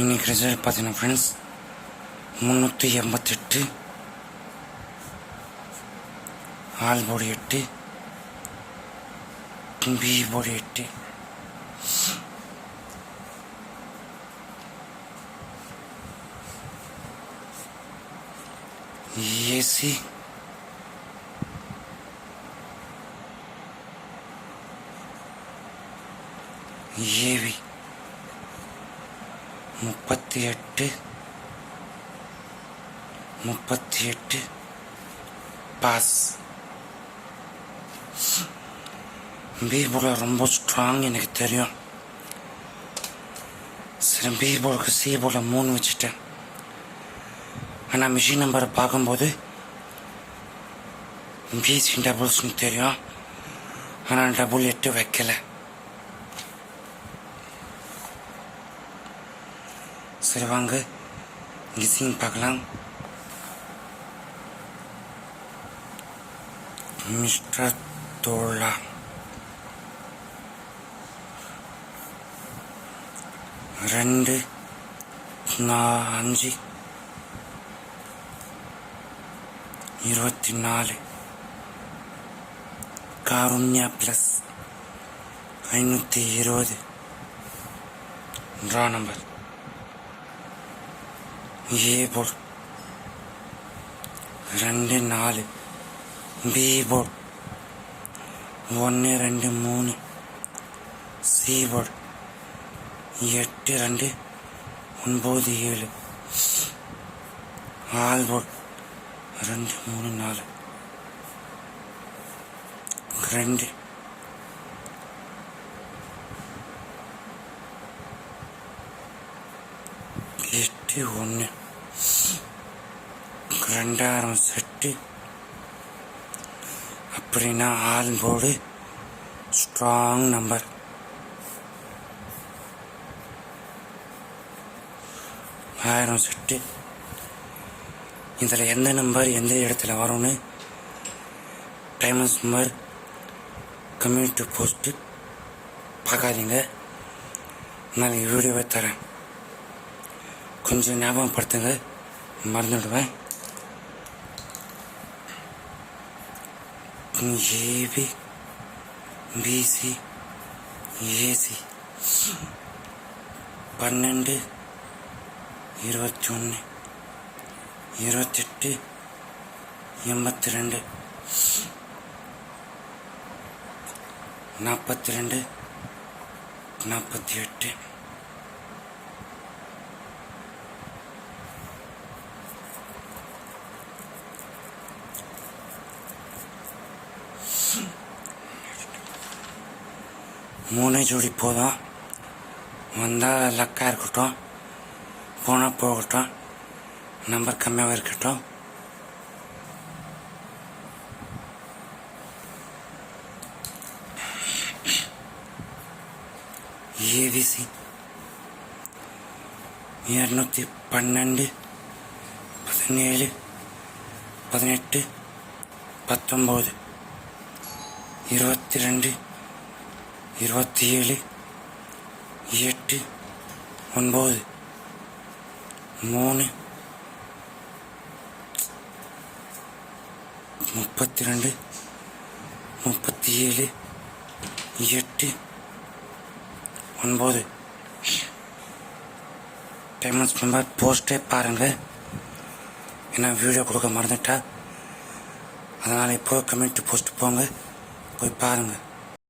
இன்னைக்கு ரிசல்ட் பார்த்தீங்கன்னா ஃப்ரெண்ட்ஸ் முந்நூற்றி எண்பத்தெட்டு ஆல் போடி எட்டு பி போடி எட்டு. ஏசி ஏவி முப்பத்தி எட்டு முப்பத்தி எட்டு பாஸ் பி ரொம்ப ஸ்ட்ராங் எனக்கு தெரியும். சரி பி போர்டுக்கு சி மூணு வச்சுட்டேன். ஆனால் மிஷின் நம்பரை பார்க்கும்போது பிசி டபுள்ஸ்னு தெரியும். ஆனால் டபுள் எட்டு வைக்கலை. சரி வாங்க கிசிங் பார்க்கலாம். மிஸ்டர் தோழா ரெண்டு நா- அஞ்சு. இருபத்தி நாலு காருண்யா ப்ளஸ் ஐநூற்றி இருபது. Draw number. ஏ போர்டு ரெண்டு நாலு பி போர்டு ஒன்று ரெண்டு மூணு சி போர்டு எட்டு ரெண்டு ஒன்பது ஏழு ஆல் போர்டு ரெண்டு மூணு நாலு ரெண்டு எட்டு ஒன்று ரெண்டாயிரம் செட்டு அப்படின்னா ஆல் போர்டு ஸ்ட்ராங் நம்பர் ஆயிரம் செட்டு இதில் எந்த நம்பர் எந்த இடத்துல வரும்னு டைமஸ் நம்பர் கம்யூனிட்டி போஸ்ட்டு பார்க்காதீங்க நான் வீடியோவை தரேன் கொஞ்சம் ஞாபகப்படுத்துங்க மறந்துடுவேன் ஏபி பிசி ஏசி. பன்னெண்டு இருபத்தி ஒன்று இருபத்தெட்டு எண்பத்தி ரெண்டு நாற்பத்தி ரெண்டு நாற்பத்தி எட்டு மூணே ஜோடி போதும். வந்தால் லக்காக இருக்கட்டும். போனால் போகட்டும். நம்பர் கம்மியாக இருக்கட்டும். ஏவிசி இரநூத்தி பன்னெண்டு பதினேழு பதினெட்டு பத்தொம்போது. இருபத்தி ரெண்டு இருபத்தி ஏழு எட்டு ஒன்பது மூணு முப்பத்தி ரெண்டு முப்பத்தி ஏழு எட்டு ஒன்பது. பேமெண்ட்ஸ் நம்பர் போஸ்ட்டே பாருங்கள் ஏன்னா வீடியோ கொடுக்க மறந்துட்டா. அதனால் இப்போ கமெண்ட் போஸ்ட் போங்க. போய் பாருங்கள்